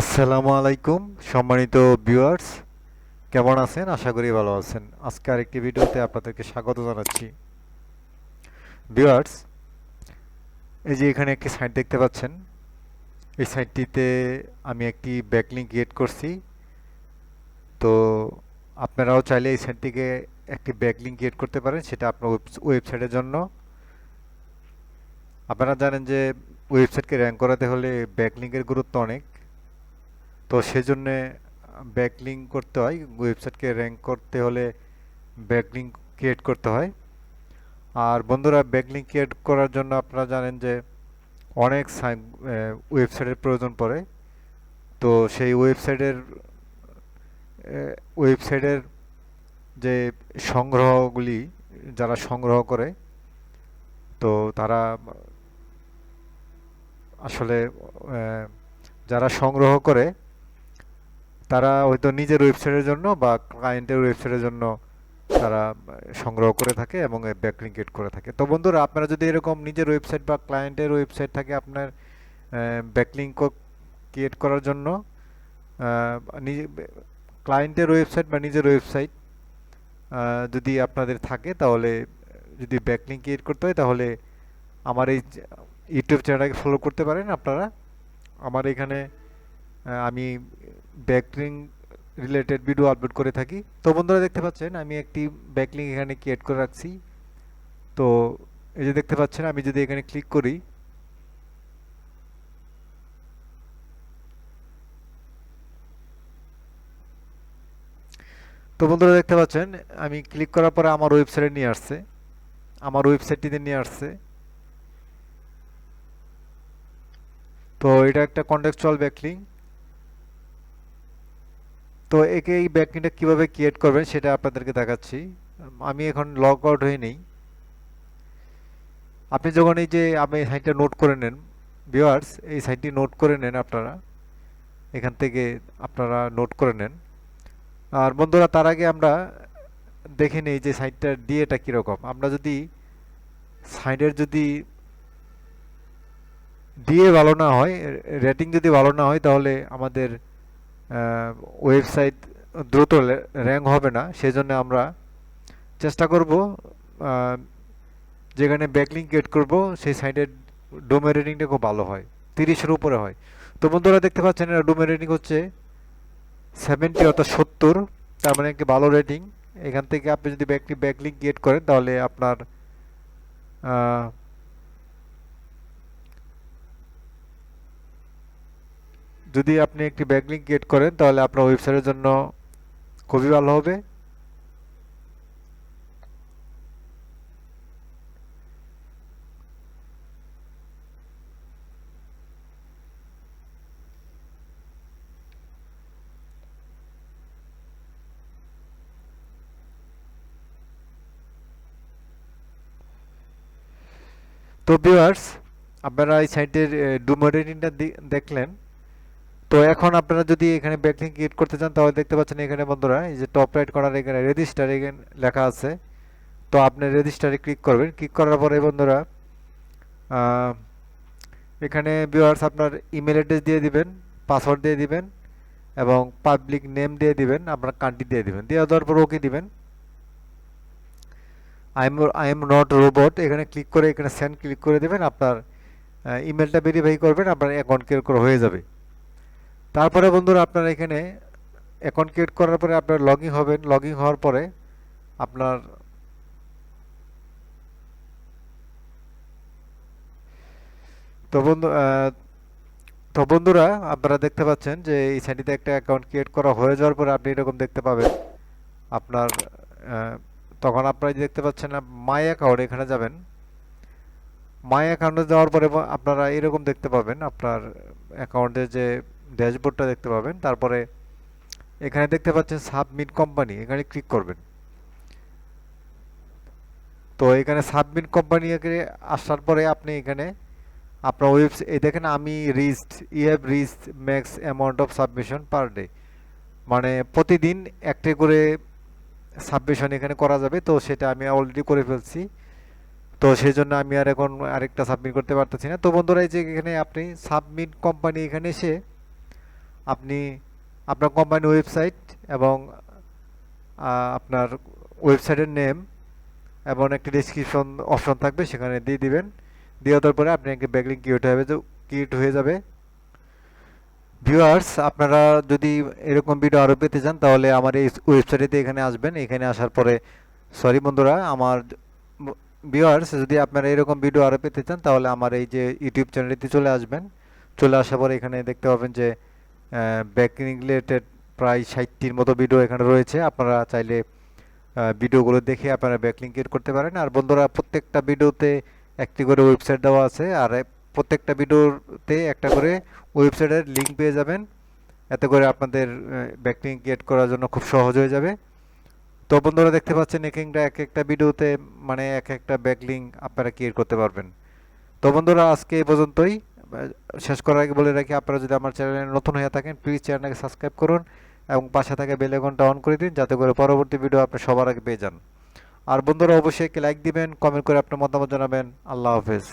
আসসালামু আলাইকুম, সম্মানিত ভিউয়ার্স। কেমন আছেন? আশা করি ভালো আছেন। আজকে আরেকটি ভিডিওতে আপনাদেরকে স্বাগত জানাচ্ছি। ভিউয়ার্স, এই যে এখানে একটি সাইট দেখতে পাচ্ছেন। এই সাইটটিতে আমি একটি ব্যাকলিঙ্ক ক্রিয়েট করছি। তো আপনারাও চাইলে এই সাইটটিকে একটি ব্যাকলিঙ্ক ক্রিয়েট করতে পারেন, সেটা আপনার ওয়েবসাইটের জন্য। আপনারা জানেন যে ওয়েবসাইটকে র্যাঙ্ক করাতে হলে ব্যাকলিঙ্কের গুরুত্ব অনেক। তো সেজন্যে ব্যাকলিঙ্ক করতে হয়। ওয়েবসাইটকে র্যাঙ্ক করতে হলে ব্যাকলিঙ্ক ক্রিয়েট করতে হয়। আর বন্ধুরা ব্যাকলিঙ্ক ক্রিয়েট করার জন্য আপনারা জানেন যে অনেক ওয়েবসাইটের প্রয়োজন পড়ে। তো সেই ওয়েবসাইটের ওয়েবসাইটের যে সংগ্রহগুলি, যারা সংগ্রহ করে, তো তারা আসলে যারা সংগ্রহ করে তারা হয়তো নিজের ওয়েবসাইটের জন্য বা ক্লায়েন্টের ওয়েবসাইটের জন্য তারা সংগ্রহ করে থাকে এবং ব্যাকলিঙ্ক ক্রিয়েট করে থাকে। তো বন্ধুরা, আপনারা যদি এরকম নিজের ওয়েবসাইট বা ক্লায়েন্টের ওয়েবসাইট থাকে আপনার ব্যাকলিঙ্ক ক্রিয়েট করার জন্য নিজে ক্লায়েন্টের ওয়েবসাইট বা নিজের ওয়েবসাইট যদি আপনাদের থাকে তাহলে, যদি ব্যাকলিং ক্রিয়েট করতে হয় তাহলে আমার এই ইউটিউব চ্যানেলটাকে ফলো করতে পারেন আপনারা। আমার এখানে আমি ব্যাকলিং রিলেটেড ভিডিও আপলোড করে থাকি। তো বন্ধুরা দেখতে পাচ্ছেন, আমি একটি ব্যাকলিং এখানে ক্রিয়েট করে রাখছি। তো এই যে দেখতে পাচ্ছেন, আমি যদি এখানে ক্লিক করি, তো বন্ধুরা দেখতে পাচ্ছেন, আমি ক্লিক করার পরে আমার ওয়েবসাইটে নিয়ে আসছে। আমার ওয়েবসাইটটিতে নিয়ে আসছে। তো এটা একটা কন্টেক্সচুয়াল ব্যাকলিঙ্ক তো একে এই ব্যাকলিংটা কীভাবে ক্রিয়েট করবেন সেটা আপনাদেরকে দেখাচ্ছি। আমি এখন লগ আউট হয়ে নেই। আপনি যখন এই যে আপনি সাইটটা নোট করে নেন ভিউয়ার্স এই সাইটটি নোট করে নেন আপনারা, এখান থেকে আপনারা নোট করে নেন। আর বন্ধুরা, তার আগে আমরা দেখে নিই যে সাইটটার ডিএটা কীরকম। আমরা যদি সাইটের যদি ডিএ ভালো না হয় রেটিং যদি ভালো না হয়, তাহলে আমাদের ওয়েবসাইট দ্রুত র্যাঙ্ক হবে না, সেজন্য আমরা চেষ্টা করব যেখানে ব্যাকলিঙ্ক ক্রিয়েট করব, সেই সাইটের ডোমে রেটিংটা খুব ভালো হয়, তিরিশের উপরে হয়। তো বন্ধুরা দেখতে পাচ্ছেন এটা ডোমে রেটিং হচ্ছে সেভেন্টি অর্থাৎ সত্তর, তার মানে একটি ভালো রেটিং এখান থেকে আপনি যদি ব্যাকলি ব্যাকলিঙ্ক ক্রিয়েট করেন, তাহলে আপনার যদি আপনি একটি ব্যাকলিঙ্ক ক্রিয়েট করেন, তাহলে আপনার ওয়েবসাইটের জন্য খুবই ভালো হবে। তো ভিউয়ার্স আপনারা এই সাইটের ডুমো রেটিংটা দেখলেন। তো এখন আপনারা যদি এখানে ব্যাকলিঙ্ক ক্রিয়েট করতে চান, তাহলে দেখতে পাচ্ছেন এখানে বন্ধুরা, এই যে টপ রাইট করার এখানে রেজিস্টার এখানে লেখা আছে। তো আপনি রেজিস্টারে ক্লিক করবেন। ক্লিক করার পরে বন্ধুরা এখানে ভিউয়ার্স আপনার ইমেল অ্যাড্রেস দিয়ে দিবেন পাসওয়ার্ড দিয়ে দিবেন এবং পাবলিক নেম দিয়ে দিবেন, আপনার কান্ট্রি দিয়ে দিবেন। দিয়ে দেওয়ার পর ওকে দিবেন। I am I am not robot এখানে ক্লিক করে, এখানে সেন্ড ক্লিক করে দেবেন। আপনার ইমেলটা ভেরিফাই করবেন, আপনার অ্যাকাউন্ট ক্রিয়েট করা হয়ে যাবে। তারপরে বন্ধুরা আপনার এখানে অ্যাকাউন্ট ক্রিয়েট করার পরে আপনার লগ ইন হবেন। লগ ইন হওয়ার পরে আপনার তো বন্ধু তো বন্ধুরা আপনারা দেখতে পাচ্ছেন যে এই সাইটটিতে একটা অ্যাকাউন্ট ক্রিয়েট করা হয়ে যাওয়ার পরে আপনি এরকম দেখতে পাবেন। আপনার তখন আপনারা দেখতে পাচ্ছেন মাই অ্যাকাউন্ট এখানে যাবেন। মাই অ্যাকাউন্টে যাওয়ার পরে আপনারা এরকম দেখতে পাবেন আপনার অ্যাকাউন্টে যে ড্যাশবোর্ডটা দেখতে পাবেন। তারপরে এখানে দেখতে পাচ্ছেন সাবমিট কোম্পানি, এখানে ক্লিক করবেন। তো এখানে সাবমিট কোম্পানি আসার পরে আপনি এখানে আপনার ওয়েবসাইট এই দেখেন আমি wrist, I have wrist max amount of submission per day. মানে প্রতিদিন একটি করে সাবমিশন এখানে করা যাবে, তো সেটা আমি অলরেডি করে ফেলছি। তো সেই জন্য আমি আর এখন আরেকটা সাবমিট করতে পারতেছি না। তো বন্ধুরা, এই যে এখানে আপনি সাবমিট কোম্পানি এখানে এসে আপনি আপনার কোম্পানির ওয়েবসাইট এবং আপনার ওয়েবসাইটের নেম এবং একটি ডেসক্রিপশন অপশন থাকবে, সেখানে দিয়ে দিবেন। দিয়ে দেওয়ার পরে আপনাকে ব্যাকলিং ক্রিয়েট হবে ক্রিয়েট হয়ে যাবে ভিউয়ার্স আপনারা যদি এরকম ভিডিও আরও পেতে চান, তাহলে আমার এই ওয়েবসাইটে এখানে আসবেন। এখানে আসার পরে সরি বন্ধুরা, আমার ভিউয়ার্স যদি আপনারা এরকম ভিডিও আরও পেতে চান, তাহলে আমার এই যে ইউটিউব চ্যানেলটিতে চলে আসবেন। চলে আসার পরে এখানে দেখতে পাবেন যে ব্যাকিং রিলেটেড প্রায় ষাটটির মতো ভিডিও এখানে রয়েছে। আপনারা চাইলে ভিডিওগুলো দেখে আপনারা ব্যাকলিং ক্রিয়েট করতে পারেন। আর বন্ধুরা, প্রত্যেকটা ভিডিওতে একটি করে ওয়েবসাইট দেওয়া আছে। আর প্রত্যেকটা ভিডিওতে একটা করে ওয়েবসাইটের লিঙ্ক পেয়ে যাবেন। এতে করে আপনাদের ব্যাকলিং ক্রিয়েট করার জন্য খুব সহজ হয়ে যাবে। তো বন্ধুরা, দেখতে পাচ্ছেন এক একটা এক একটা ভিডিওতে মানে এক একটা ব্যাকলিং আপনারা ক্রিয়েট করতে পারবেন। তো বন্ধুরা, আজকে এই পর্যন্তই। শেষ করার আগে বলে রাখি, আপনারা যদি আমার চ্যানেলে নতুন হয়ে থাকেন প্লিজ চ্যানেলটাকে সাবস্ক্রাইব করুন এবং পাশে থাকা বেলেগনটা অন করে দিন, যাতে করে পরবর্তী ভিডিও আপনি সবার আগে পেয়ে যান। আর বন্ধুরা, অবশ্যই লাইক দিবেন কমেন্ট করে আপনার মতামত জানাবেন। আল্লাহ হাফেজ।